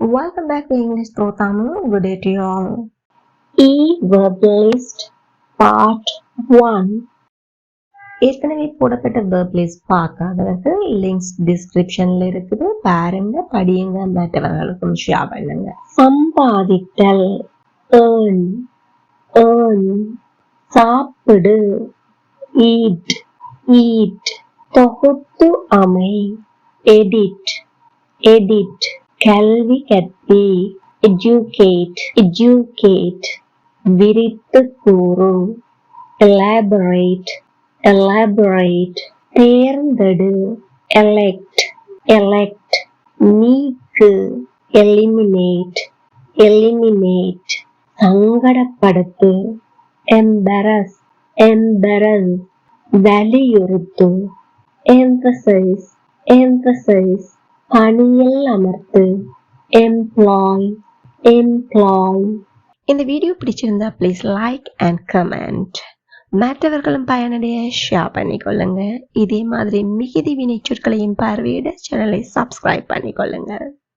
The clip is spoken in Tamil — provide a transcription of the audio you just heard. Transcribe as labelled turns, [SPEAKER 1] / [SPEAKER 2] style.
[SPEAKER 1] Welcome back to English Pro Tamil. Good day to you all.
[SPEAKER 2] E verb list part 1
[SPEAKER 1] ஏற்கனவே போடப்பட்ட verb list பார்க்காதவர்கள் லிங்க்ஸ் டிஸ்கிரிப்ஷன்ல இருக்குது பாருங்க படியுங்க மற்றவர்களுக்கும் ஷேர் பண்ணுங்க
[SPEAKER 2] சம்பாதித்தல் earn earn சாப்பிடு eat eat தொகுத்து அமை edit edit கல்வி கற்பி எஜுகேட் எஜுகேட் விரித்து கூறு எலாபரேட் எலாபரேட் தேர்ந்தெடு எலெக்ட் எலெக்ட் நீக்கு எலிமினேட் எலிமினேட் சங்கடப்படுத்து எம்பரஸ் எம்பரஸ் வலியுறுத்து எம்பசைஸ் எம்பசைஸ் பணியில் அமர்த்து. எம்ப்ளாய் எம்ப்ளாய்
[SPEAKER 1] இந்த வீடியோ பிடிச்சிருந்தா ப்ளீஸ் லைக் அண்ட் கமெண்ட் மற்றவர்களும் பயனடைய ஷேர் பண்ணிக்கொள்ளுங்க. இதே மாதிரி மிகுதி வினைச்சொற்களையும் பார்வையிட சேனலை சப்ஸ்கிரைப் பண்ணிக்கொள்ளுங்க.